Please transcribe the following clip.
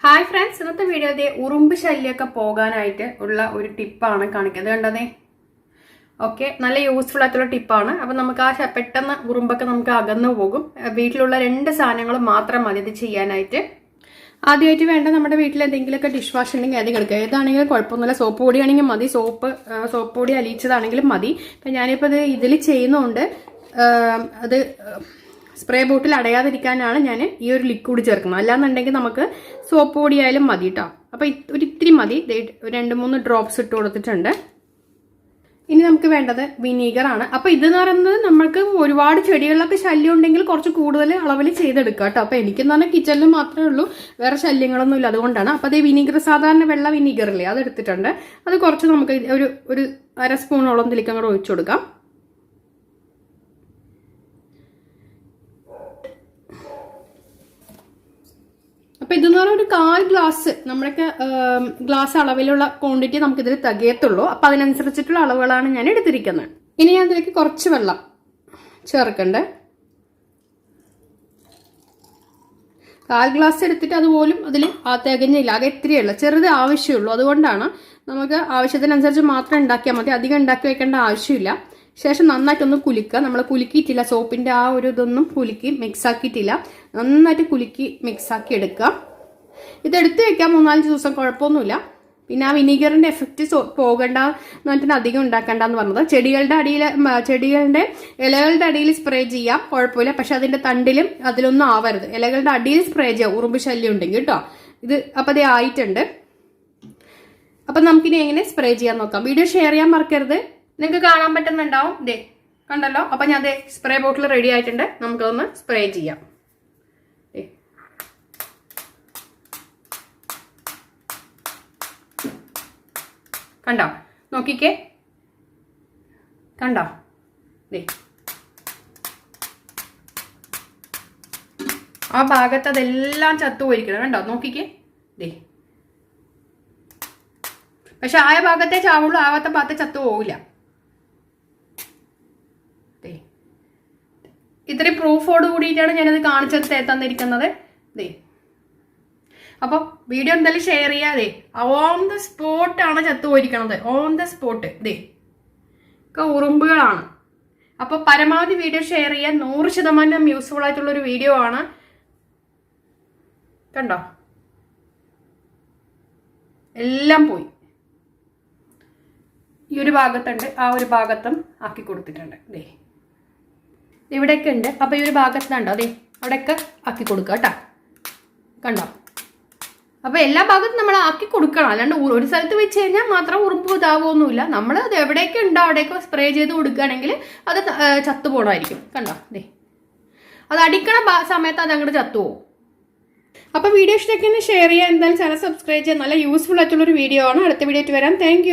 Hi friends ഇന്നത്തെ video വീഡിയോയുടെ ഉറുമ്പ് ശല്യമൊക്കെ പോകാനായിട്ട് ഉള്ള ഒരു ടിപ്പാണ് കാണിക്കുന്നത്. കണ്ടതേ ഓക്കെ നല്ല യൂസ്ഫുൾ ആയിട്ടുള്ള ടിപ്പാണ് അപ്പം നമുക്ക് ആ പെട്ടെന്ന് ഉറുമ്പൊക്കെ നമുക്ക് അകന്നു പോകും. വീട്ടിലുള്ള രണ്ട് സാധനങ്ങൾ മാത്രം മതി ഇത് ചെയ്യാനായിട്ട്. ആദ്യമായിട്ട് വേണ്ട നമ്മുടെ വീട്ടിൽ എന്തെങ്കിലുമൊക്കെ ഡിഷ് വാഷ് ഉണ്ടെങ്കിൽ അത് കിടക്കുക ഏതാണെങ്കിലും കുഴപ്പമൊന്നുമില്ല. സോപ്പ് പൊടിയാണെങ്കിൽ മതി. സോപ്പ് സോപ്പ് പൊടി അലിയിച്ചതാണെങ്കിലും മതി. അപ്പം ഞാനിപ്പോൾ ഇത് ഇതിൽ ചെയ്യുന്നതുകൊണ്ട് അത് സ്പ്രേ ബോട്ടിൽ അടയാതിരിക്കാനാണ് ഞാൻ ഈ ഒരു ലിക്വിഡ് ചേർക്കുന്നത്. അല്ലാന്നുണ്ടെങ്കിൽ നമുക്ക് സോപ്പ് പൊടിയായാലും മതി കേട്ടോ അപ്പോൾ ഒരു ഇത്തിരി മതി. രണ്ട് മൂന്ന് ഡ്രോപ്സ് ഇട്ട് കൊടുത്തിട്ടുണ്ട്. ഇനി നമുക്ക് വേണ്ടത് വിനീഗർ ആണ്. അപ്പൊ ഇതെന്ന് പറയുന്നത് നമ്മൾക്ക് ഒരുപാട് ചെടികളിലൊക്കെ ശല്യം ഉണ്ടെങ്കിൽ കുറച്ച് കൂടുതൽ അളവിൽ ചെയ്തെടുക്കുക കേട്ടോ അപ്പൊ എനിക്കെന്ന് പറഞ്ഞാൽ കിച്ചണിൽ മാത്രമേ ഉള്ളൂ. വേറെ ശല്യങ്ങളൊന്നും ഇല്ല. അതുകൊണ്ടാണ്. അപ്പൊ അതേ വിനീഗർ സാധാരണ വെള്ള വിനീഗർ ഇല്ലേ അത് എടുത്തിട്ടുണ്ട്. അത് കുറച്ച് നമുക്ക് ഒരു ഒരു അര സ്പൂണോളം ഇതിലേക്ക് അങ്ങോട്ട് ഒഴിച്ചു കൊടുക്കാം. അപ്പൊ ഇതെന്ന് പറഞ്ഞാൽ ഒരു കാൽ ഗ്ലാസ് നമ്മുടെയൊക്കെ ഗ്ലാസ് അളവിലുള്ള ക്വാണ്ടിറ്റി നമുക്ക് ഇതിൽ തികയത്തുള്ളൂ. അപ്പൊ അതിനനുസരിച്ചിട്ടുള്ള അളവുകളാണ് ഞാൻ എടുത്തിരിക്കുന്നത്. ഇനി ഞാൻ ഇതിലേക്ക് കുറച്ച് വെള്ളം ചേർക്കണ്ടേ? കാൽ ഗ്ലാസ് എടുത്തിട്ട് അതുപോലും അതിൽ തികഞ്ഞില്ല ആകെ ഇത്രയുള്ള ചെറുത് ആവശ്യമുള്ളൂ. അതുകൊണ്ടാണ് നമുക്ക് ആവശ്യത്തിനനുസരിച്ച് മാത്രം ഉണ്ടാക്കിയാൽ മതി. അധികം ഉണ്ടാക്കി വെക്കേണ്ട ആവശ്യമില്ല. ശേഷം നന്നായിട്ടൊന്ന് കുലുക്കുക. നമ്മൾ കുലുക്കിയിട്ടില്ല. സോപ്പിന്റെ ആ ഒരു ഇതൊന്നും കുലുക്കി മിക്സ് ആക്കിയിട്ടില്ല. നന്നായിട്ട് കുലുക്കി മിക്സ് ആക്കി എടുക്കുക. ഇത് എടുത്തു വെക്കാം മൂന്നാലഞ്ച് ദിവസം കുഴപ്പമൊന്നുമില്ല. പിന്നെ ആ വിനീഗറിന്റെ എഫക്റ്റ് പോകണ്ട എന്ന് പറഞ്ഞിട്ട് അധികം ഉണ്ടാക്കണ്ടെന്ന് പറഞ്ഞത്. ചെടികളുടെ അടിയിൽ ചെടികളുടെ ഇലകളുടെ അടിയിൽ സ്പ്രേ ചെയ്യാം. കുഴപ്പമില്ല. പക്ഷെ അതിന്റെ തണ്ടിലും അതിലൊന്നും ആവരുത്. ഇലകളുടെ അടിയിൽ സ്പ്രേ ചെയ്യാം. ഉറുമ്പ് ശല്യം ഉണ്ടെങ്കിൽ കേട്ടോ. ഇത് അപ്പം അതേ ആയിട്ടുണ്ട്. അപ്പം നമുക്കിനി എങ്ങനെ സ്പ്രേ ചെയ്യാൻ നോക്കാം. വീഡിയോ ഷെയർ ചെയ്യാൻ മറക്കരുത്. നിങ്ങൾക്ക് കാണാൻ പറ്റുന്നുണ്ടാവും. ദേ കണ്ടല്ലോ? അപ്പം ഞാൻ ദേ സ്പ്രേ ബോട്ടിൽ റെഡി ആയിട്ടുണ്ട്. നമുക്കതൊന്ന് സ്പ്രേ ചെയ്യാം. കണ്ടോ? നോക്കിക്കേ. കണ്ടോ? ദേ. ആ ഭാഗത്ത് അതെല്ലാം ചത്തുപോയിരിക്കണം കണ്ടോ? നോക്കിക്കേ. ദേ. പക്ഷെ ആയ ഭാഗത്തെ ചാവുള്ളൂ ആവാത്ത ഭാഗത്തെ ചത്തു പോവില്ല. ഇത്രയും പ്രൂഫോട് കൂടിയിട്ടാണ് ഞാനത് കാണിച്ചത് തന്നിരിക്കുന്നത്. ദേ. അപ്പോൾ വീഡിയോ എന്തായാലും ഷെയർ ചെയ്യാതെ ഓൺ ദ സ്പോട്ട് ആണ് ചത്തുപോയിരിക്കണത് ഓൺ ദ സ്പോട്ട് ദേ. ഒക്കെ ഉറുമ്പുകളാണ്. അപ്പോൾ പരമാവധി വീഡിയോ ഷെയർ ചെയ്യാൻ നൂറ് ശതമാനം യൂസ്ഫുൾ ആയിട്ടുള്ള ഒരു വീഡിയോ ആണ്. കണ്ടോ? എല്ലാം പോയി. ഈ ഒരു ഭാഗത്തുണ്ട്. ആ ഒരു ഭാഗത്തും ആക്കി കൊടുത്തിട്ടുണ്ട്. ദേ. ഇവിടെയൊക്കെ ഉണ്ട്. അപ്പൊ ഈ ഒരു ഭാഗത്തുണ്ടോ അതെ അവിടെയൊക്കെ ആക്കി കൊടുക്കുക കേട്ടോ. കണ്ടോ? അപ്പോൾ എല്ലാ ഭാഗത്തും നമ്മൾ ആക്കി കൊടുക്കണം. അല്ലാണ്ട് ഒരു- സ്ഥലത്ത് വെച്ച് കഴിഞ്ഞാൽ മാത്രം ഉറുമ്പ് ഇതാവുമൊന്നുമില്ല നമ്മൾ അത് എവിടെയൊക്കെ ഉണ്ടോ അവിടെയൊക്കെ സ്പ്രേ ചെയ്ത് കൊടുക്കുകയാണെങ്കിൽ അത് ചത്തു പോകണമായിരിക്കും കണ്ടോ? അതെ അത് അടിക്കണ സമയത്ത് അത് അങ്ങോട്ട് ചത്തുപോകും അപ്പൊ വീഡിയോ ഇഷ്ടമൊക്കെ ഷെയർ ചെയ്യാൻ എന്തായാലും ചാനൽ സബ്സ്ക്രൈബ് ചെയ്യാൻ നല്ല യൂസ്ഫുൾ ആയിട്ടുള്ള ഒരു വീഡിയോ ആണ്. അടുത്ത വീഡിയോ ആയിട്ട് വരാം. താങ്ക്